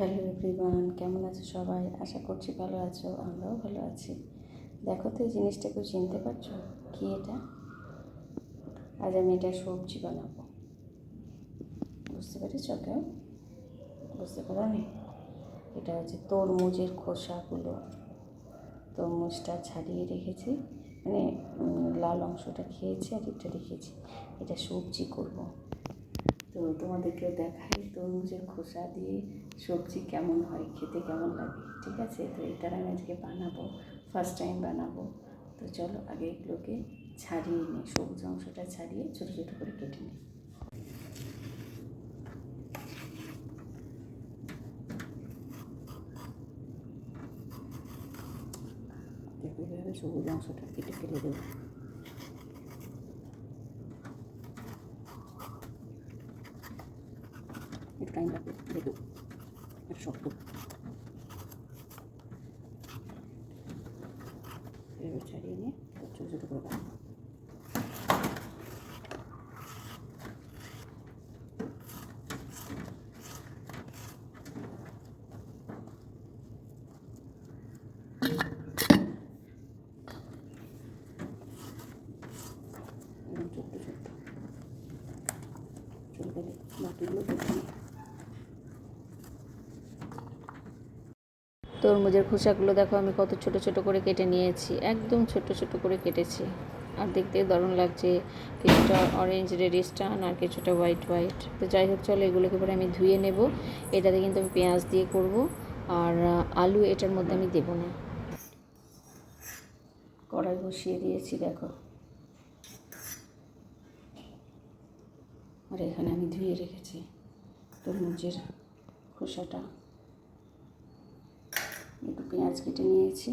Hello everyone, কেমন আছো সবাই? আশা করছি ভালো আছো, আমরাও ভালো আছি। দেখো তো এই জিনিসটা কেউ চিনতে পারছ? কি এটা? আজ আমি এটা সবজি বানাবো। বুঝতে পেরেছ কেউ? বুঝতে পারো নি এটা হচ্ছে তরমুজের খোসাগুলো। তরমুজটা ছাড়িয়ে রেখেছি। মানে লাল অংশটা খেয়েছি আর এটা রেখেছি। এটা সবজি করব। তোমাদেরকেও দেখাই তরমুজের খোসা দিয়ে সবজি কেমন হয়, খেতে কেমন লাগে, ঠিক আছে? তো এটার আমি আজকে বানাবো ফার্স্ট টাইম বানাবো। তো চলো আগে এগুলোকে ছাড়িয়ে নিই, সবুজ অংশটা ছাড়িয়ে ছোটো ছোটো করে কেটে নিই। সবুজ অংশটা কেটে ফেলে দেবো। একটু টাইম লাগবে দেখো একটু শক্ত এভাবে ছাড়িয়ে নিয়ে ছোটো ছোটো করে বানাবো এরকম ছোট্ট ছোট্ট চলে গেলে বাকিগুলো দেখে নিই তরমুজের খোসাগুলো দেখো আমি কত ছোট ছোট করে কেটে নিয়েছি, একদম ছোট ছোট করে কেটেছি। আর দেখতে দারুণ লাগছে, কিছুটা অরেঞ্জ রেডিশ টান আর কিছুটা হোয়াইট হোয়াইট তো যাই হোক, চলো এগুলোকে পরে আমি ধুয়ে নেব। এটাতে কিন্তু আমি পেঁয়াজ দিয়ে করব আর আলু এটার মধ্যে আমি দেবো না। কড়াই বসিয়ে দিয়েছি, দেখো। আর এখানে আমি ধুয়ে রেখেছি তরমুজের খোসাটা। একটু পেঁয়াজ কেটে নিয়েছি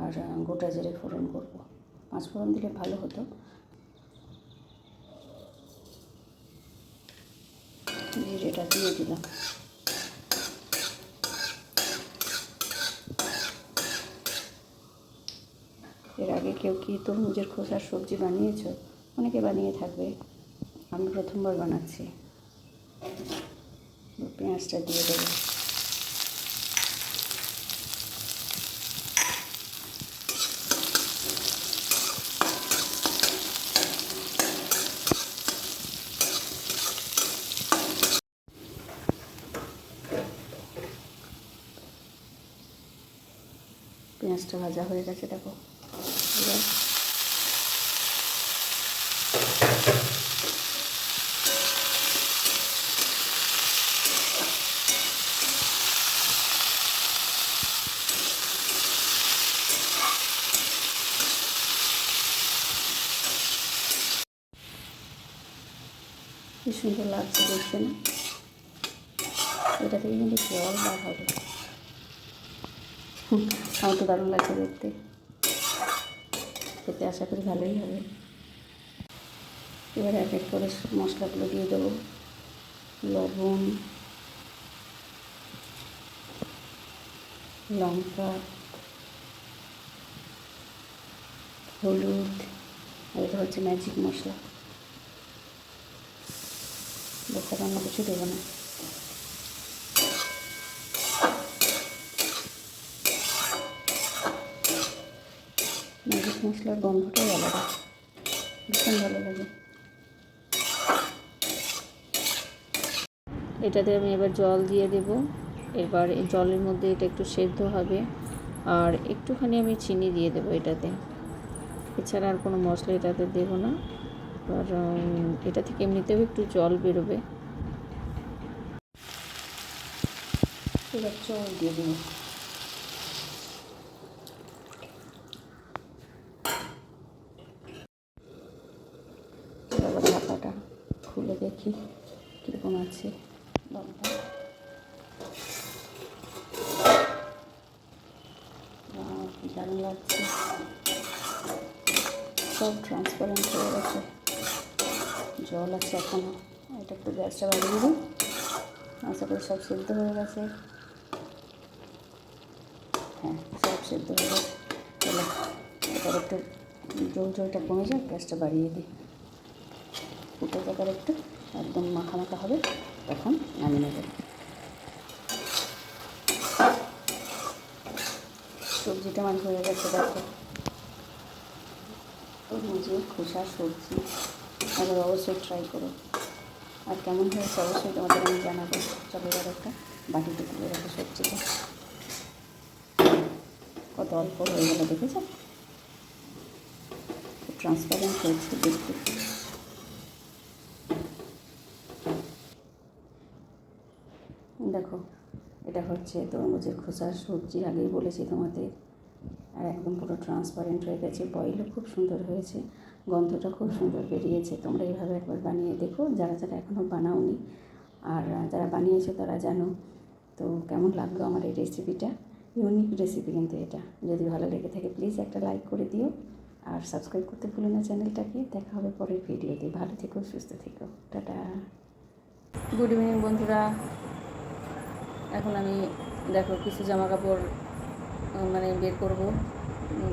আর গোটা জিরে ফোড়ন করব। পাঁচ ফোড়ন দিলে ভালো হতো। জিরেটা দিয়ে দিলাম। এর আগে কেউ কি তরমুজের খোসার সবজি বানিয়েছো? অনেকে বানিয়ে থাকবে। আমি প্রথমবার বানাচ্ছি। পেঁয়াজটা দিয়ে দেবো। পেঁয়াজটা ভাজা হয়ে গেছে, দেখো। এবার কি সুন্দর লাগছে দেখতে না? এটা থেকে কিন্তু জল বার হবে। আমার তো দারুণ লাগছে দেখতে। খেতে আশা করি ভালোই হবে। এবার এক এক করে মশলাগুলো দিয়ে দেবো। লবণ, লঙ্কা, হলুদ, আর এটা হচ্ছে ম্যাজিক মশলা। বেশি অন্য কিছু দেবো না ম্যাজিক মশলার গন্ধটাই আলাদা। ভীষণ ভালো লাগে। এটাতে আমি এবার জল দিয়ে দেব। এবার এই জলের মধ্যে এটা একটু সেদ্ধ হবে। আর একটুখানি আমি চিনি দিয়ে দেবো এটাতে। এছাড়া আর কোনো মশলা এটাতে দেবো না। এবার উম, এটা থেকে এমনিতেও একটু জল বেরোবে। এবার জল দিয়ে দেবো এবার ঢাকাটা খুলে দেখি কীরকম আছে লবণটা আহ, লাগছে সব ট্রান্সপারেন্ট হয়ে গেছে। জল আছে এখনও এটা একটু গ্যাসটা বাড়িয়ে দিবি। আশা করি সব সেদ্ধ হয়ে গেছে। হ্যাঁ সব সেদ্ধ হয়ে গেছে। চলো এবার একটু জল জলটা কমে যাক গ্যাসটা বাড়িয়ে দিই। ফুটে যাবার একটু একদম মাখা মাখা হবে তখন নামিয়ে নেবে। সবজিটা আমার হয়ে গেছে, দেখো। তরমুজের খোসা, সবজি এবার অবশ্যই ট্রাই করো। আর কেমন হয়েছে অবশ্যই তোমাদের আমি জানাব। চলো এবার একটা বাটিতে তুলে রাখো সবজিটা। কত অল্প হয়ে গেলো, দেখেছ? ট্রান্সপারেন্ট হয়েছে দেখতে। দেখো হচ্ছে তরমুজের খোসা সবজি আগেই বলেছি তোমাদের। আর একদম পুরো ট্রান্সপারেন্ট হয়ে গেছে বয়েলও খুব সুন্দর হয়েছে গন্ধটা খুব সুন্দর বেরিয়েছে। তোমরা এইভাবে একবার বানিয়ে দেখো, যারা যারা এখনও বানাওনি, আর যারা বানিয়েছো তারা জানো। তো কেমন লাগল আমার এই রেসিপিটা ইউনিক রেসিপি কিন্তু এটা। যদি ভালো লেগে থাকে প্লিজ একটা লাইক করে দিও। আর সাবস্ক্রাইব করতে ভুলো না চ্যানেলটাকে। দেখা হবে পরের ভিডিওতে ভালো থেকো, সুস্থ থেকো। টাটা। গুড ইভিনিং বন্ধুরা। এখন আমি, দেখো, কিছু জামা কাপড় মানে বের করব।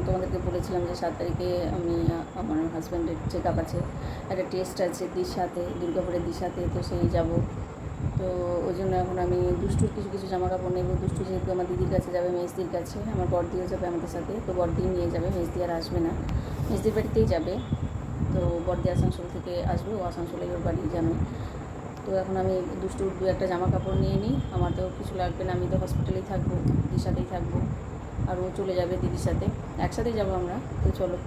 তোমাদেরকে বলেছিলাম যে সাত তারিখে আমি আমার হাজব্যান্ডের চেক আপ আছে। একটা টেস্ট আছে দিশাতে, দুর্গাপুরের দিশাতে, তো সেই যাব। তো ওই জন্য এখন আমি দুষ্টুর কিছু কিছু জামা কাপড় নেব। দুষ্টু যেহেতু আমার দিদির কাছে যাবে, মেজদির কাছে, আমার বড়দিও যাবে আমাদের সাথে, তো বড়দি নিয়ে যাবে, মেজদি আর আসবে না। মেজদির বাড়িতেই যাবে। তো বড়দি আসানসোল থেকে আসবে, ও আসানসোলে ওর বাড়ি যাবে তো এখন আমি দুষ্টুর দু একটা জামা কাপড় নিয়ে নিই। আমার তো কিছু লাগবে না, আমি তো হসপিটালেই থাকব, দিদির সাথেই থাকব। আর ও চলে যাবে দিদির সাথে। একসাথেই যাব আমরা। তো চলো,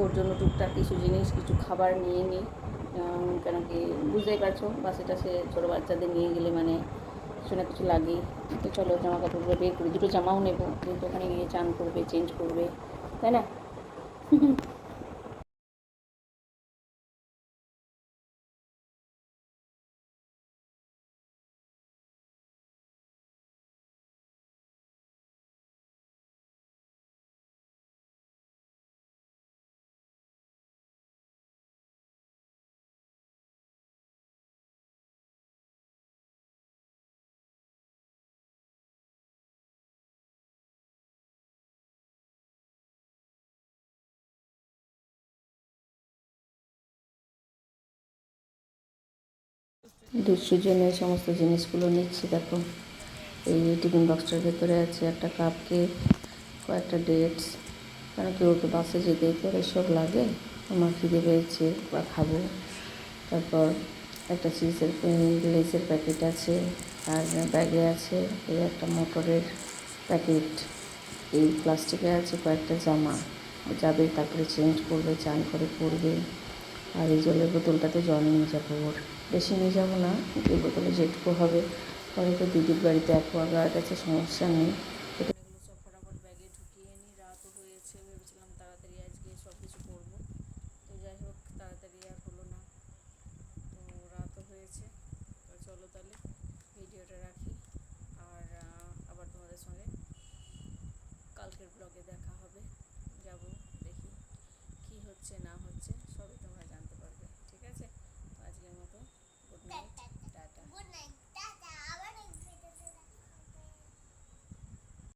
ওর জন্য টুকটাক কিছু জিনিস, কিছু খাবার নিয়ে নিই। কেন কি বুঝতেই পারছ, বাসে টাসে ছোটো বাচ্চাদের নিয়ে গেলে মানে কিছু না কিছু লাগেই। তো চলো জামা কাপড়গুলো বের করি। দুটো জামাও নেব, যেহেতু ওখানে গিয়ে চান করবে চেঞ্জ করবে, তাই না? দুশোর জন্য এই সমস্ত জিনিসগুলো নিচ্ছি, দেখো। এই টিফিন বক্সটার ভেতরে আছে একটা কাপ কেক কয়েকটা ডেটস। কারণ কেউ ওকে বাসে যেতে তো এসব লাগে, আমার খিদে পেয়েছে, বা খাব। তারপর একটা চিজের লেসের প্যাকেট আছে, আর ব্যাগে আছে এই একটা মোটরের প্যাকেট। এই প্লাস্টিকে আছে কয়েকটা জামা। যাবে, তারপরে চেঞ্জ করবে, চান করে পরবে। আর এই জলের বোতলটাতে জল নিয়ে যাব ওর। বেশি নিয়ে যাব না, দুই বোতলে যেটুকু হবে। পরে তো দিদির বাড়িতে অ্যাকোয়াগার্ড আছে, সমস্যা নেই।